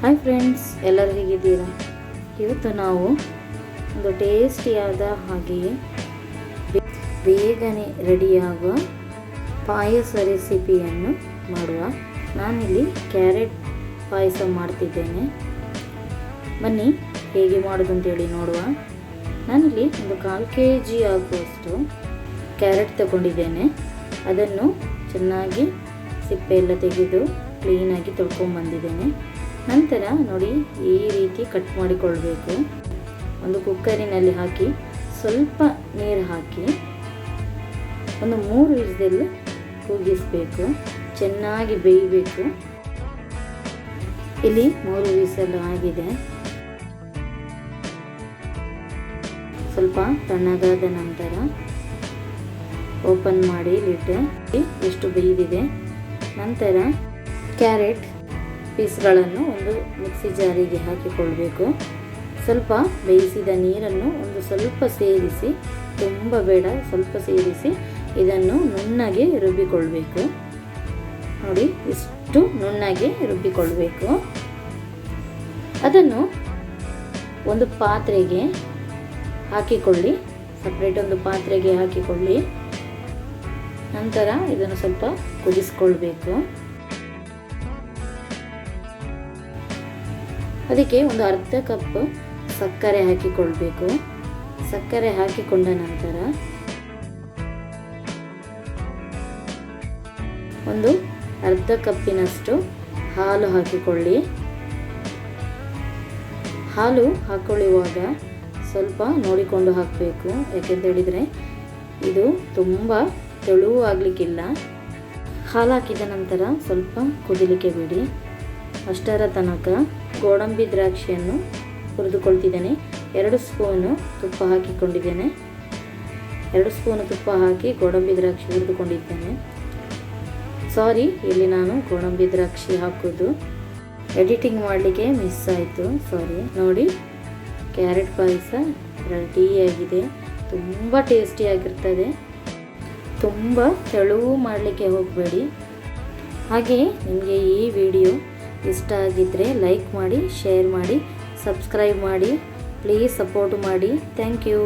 Hi friends ಎಲ್ಲರೂ ಹೇಗಿದ್ದೀರಾ? ಇವತ್ತು ನಾವು ಒಂದು ಟೇಸ್ಟಿಯಾದ ಹಾಗೆಯೇ ಬೇಗನೆ ರೆಡಿಯಾಗುವ ಪಾಯಸ ರೆಸಿಪಿಯನ್ನು ಮಾಡುವ. ನಾನಿಲ್ಲಿ ಕ್ಯಾರೆಟ್ ಪಾಯಸ ಮಾಡ್ತಿದ್ದೇನೆ. ಬನ್ನಿ, ಹೇಗೆ ಮಾಡೋದು ಅಂತೇಳಿ ನೋಡುವ. ನಾನಿಲ್ಲಿ ಒಂದು ಕಾಲು ಕೆ ಜಿ ಆಗುವಷ್ಟು ಕ್ಯಾರೆಟ್ ತಗೊಂಡಿದ್ದೇನೆ. ಅದನ್ನು ಚೆನ್ನಾಗಿ ಸಿಪ್ಪೆ ಎಲ್ಲ ತೆಗೆದು ಕ್ಲೀನಾಗಿ ತೊಳ್ಕೊಂಬಂದಿದ್ದೇನೆ. ನಂತರ ನೋಡಿ ಈ ರೀತಿ ಕಟ್ ಮಾಡಿಕೊಳ್ಬೇಕು. ಒಂದು ಕುಕ್ಕರಿನಲ್ಲಿ ಹಾಕಿ ಸ್ವಲ್ಪ ನೀರು ಹಾಕಿ ಒಂದು ಮೂರು ವಿಧದಲ್ಲಿ ಕೂಗಿಸಬೇಕು ಚೆನ್ನಾಗಿ ಬೇಯಬೇಕು. ಇಲ್ಲಿ ಮೂರು ವಿಸಲು ಆಗಿದೆ. ಸ್ವಲ್ಪ ತಣ್ಣಗಾದ ನಂತರ ಓಪನ್ ಮಾಡಿ ಲಿಟ್ ಎಷ್ಟು ಬೇಯ್ದಿದೆ. ನಂತರ ಕ್ಯಾರೆಟ್ ಪೀಸ್ಗಳನ್ನು ಒಂದು ಮಿಕ್ಸಿ ಜಾರಿಗೆ ಹಾಕಿಕೊಳ್ಬೇಕು. ಸ್ವಲ್ಪ ಬೇಯಿಸಿದ ನೀರನ್ನು ಒಂದು ಸ್ವಲ್ಪ ಸೇರಿಸಿ, ತುಂಬ ಬೇಡ, ಸ್ವಲ್ಪ ಸೇರಿಸಿ ಇದನ್ನು ನುಣ್ಣಗೆ ರುಬ್ಬಿಕೊಳ್ಬೇಕು. ನೋಡಿ, ಇಷ್ಟು ನುಣ್ಣಗೆ ರುಬ್ಬಿಕೊಳ್ಬೇಕು. ಅದನ್ನು ಒಂದು ಪಾತ್ರೆಗೆ ಹಾಕಿಕೊಳ್ಳಿ. ಸಪ್ರೇಟ್ ಒಂದು ಪಾತ್ರೆಗೆ ಹಾಕಿಕೊಳ್ಳಿ. ನಂತರ ಇದನ್ನು ಸ್ವಲ್ಪ ಕುದಿಸ್ಕೊಳ್ಬೇಕು. ಅದಕ್ಕೆ ಒಂದು ಅರ್ಧ ಕಪ್ ಸಕ್ಕರೆ ಹಾಕಿಕೊಳ್ಬೇಕು. ಸಕ್ಕರೆ ಹಾಕಿಕೊಂಡ ನಂತರ ಒಂದು ಅರ್ಧ ಕಪ್ಪಿನಷ್ಟು ಹಾಲು ಹಾಕಿಕೊಳ್ಳಿ. ಹಾಲು ಹಾಕೊಳ್ಳುವಾಗ ಸ್ವಲ್ಪ ನೋಡಿಕೊಂಡು ಹಾಕಬೇಕು. ಯಾಕೆಂತ ಹೇಳಿದರೆ ಇದು ತುಂಬ ತೆಳುವು ಆಗಲಿಕ್ಕಿಲ್ಲ. ಹಾಲು ಹಾಕಿದ ನಂತರ ಸ್ವಲ್ಪ ಕುದಿಲಿಕ್ಕೆ ಬಿಡಿ. ಅಷ್ಟರ ತನಕ ಗೋಡಂಬಿ ದ್ರಾಕ್ಷಿಯನ್ನು ಹುರಿದುಕೊಳ್ತಿದ್ದೇನೆ. ಎರಡು ಸ್ಪೂನು ತುಪ್ಪ ಹಾಕಿಕೊಂಡಿದ್ದೇನೆ. ಎರಡು ಸ್ಪೂನು ತುಪ್ಪ ಹಾಕಿ ಗೋಡಂಬಿ ದ್ರಾಕ್ಷಿ ಹುರಿದುಕೊಂಡಿದ್ದೇನೆ. ಸಾರಿ ಇಲ್ಲಿ ನಾನು ಗೋಡಂಬಿ ದ್ರಾಕ್ಷಿ ಹಾಕೋದು. ಎಡಿಟಿಂಗ್ ಮಾಡಲಿಕ್ಕೆ ಮಿಸ್ ಆಯಿತು. ಸಾರಿ ನೋಡಿ ಕ್ಯಾರೆಟ್ ಪಾಯಸ ರೆಡಿಯಾಗಿದೆ ತುಂಬ ಟೇಸ್ಟಿಯಾಗಿರ್ತದೆ ತುಂಬ ತೆಳುವು ಮಾಡಲಿಕ್ಕೆ ಹೋಗಬೇಡಿ. ಹಾಗೆಯೇ ನಿಮಗೆ ಈ ವಿಡಿಯೋ ಇಷ್ಟ ಆಗಿದ್ದರೆ ಲೈಕ್ ಮಾಡಿ ಶೇರ್ ಮಾಡಿ ಸಬ್ಸ್ಕ್ರೈಬ್ ಮಾಡಿ ಪ್ಲೀಸ್ ಸಪೋರ್ಟ್ ಮಾಡಿ. Thank you